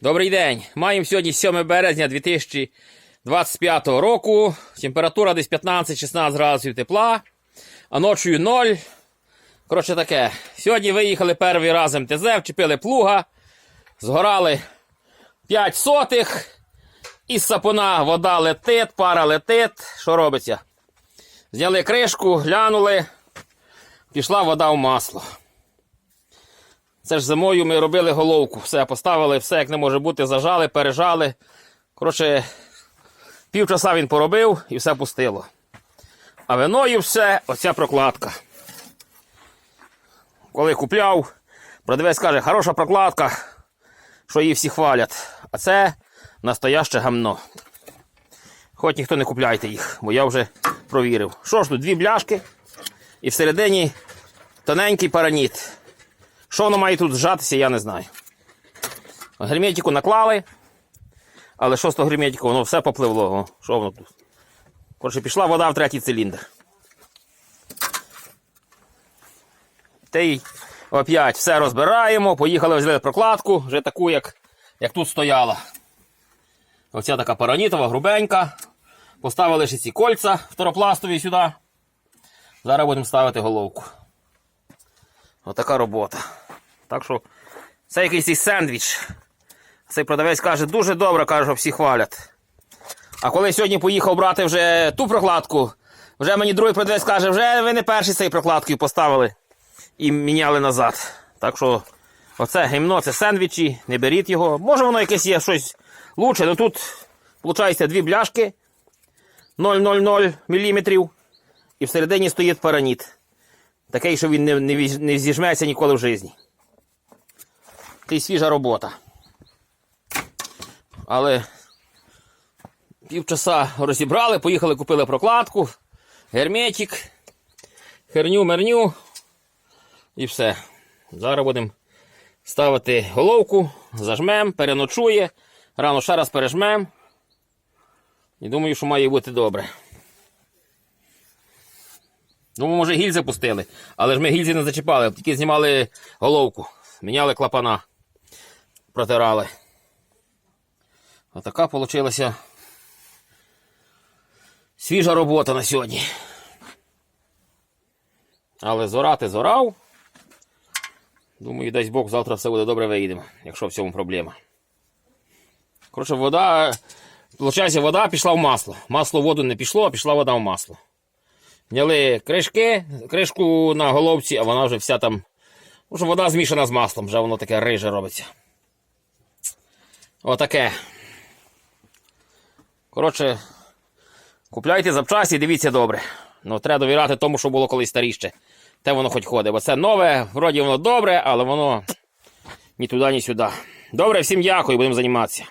Добрий день. Маємо сьогодні 7 березня 2025 року. Температура десь 15-16 градусів тепла, а ночою 0. Коротше таке. Сьогодні виїхали перший раз МТЗ, вчепили плуга, згорали 5 сотих. Із сапуна вода летить, пара летить. Що робиться? Зняли кришку, глянули, пішла вода в масло. Це ж зимою ми робили головку. Все поставили, все як не може бути, зажали, пережали. Коротше, півчаса він поробив і все пустило. А виною все оця прокладка. Коли купляв, продавець каже, хороша прокладка, що її всі хвалять. А це настояще гамно. Хоч ніхто не купляйте їх, бо я вже провірив. Що ж тут, дві бляшки і всередині тоненький параніт. Що воно має тут зжатися, я не знаю. Герметику наклали, але що з того герметику, воно все попливло. Що воно тут? Коротше, пішла вода в третій циліндр. Та й опять все розбираємо, поїхали взяли прокладку, вже таку, як, як тут стояла. Оця така паранітова, грубенька. Поставили ще ці кольця второпластові сюди. Зараз будемо ставити головку. Отака робота. Так що це якийсь сендвіч. Цей продавець каже, дуже добре, каже, всі хвалять. А коли сьогодні поїхав брати вже ту прокладку, вже мені другий продавець каже, вже ви не перший цей прокладкою поставили і міняли назад. Так що оце гімно, це сендвічі, не беріть його. Може воно якесь є щось лучше, але тут, виходить, дві бляшки 0,00 мм і всередині стоїть параніт. Такий, що він не, не, не зіжметься ніколи в житті. Й свіжа робота. Але півчаса розібрали, поїхали, купили прокладку, герметик, херню, мерню і все. Зараз будемо ставити головку, зажмем, переночує, рано ще раз пережмем. І думаю, що має бути добре. Ну, може, гільзи пустили, але ж ми гільзи не зачіпали, тільки знімали головку, міняли клапана, протирали. Отака вийшла свіжа робота на сьогодні. Але зорати зорав. Думаю, дасть Бог, завтра все буде добре виїдемо, якщо в цьому проблема. Коротше, вода. Получається, вода пішла в масло. Масло в воду не пішло, а пішла вода в масло. Зняли кришки, кришку на головці, а вона вже вся там. Вода змішана з маслом, вже воно таке риже робиться. Отаке. Коротше, купляйте запчасті, дивіться добре. Ну, треба довіряти тому, що було колись старіше. Те воно хоч ходить. Бо це нове, вроді воно добре, але воно ні туди, ні сюди. Добре, всім дякую, будемо займатися.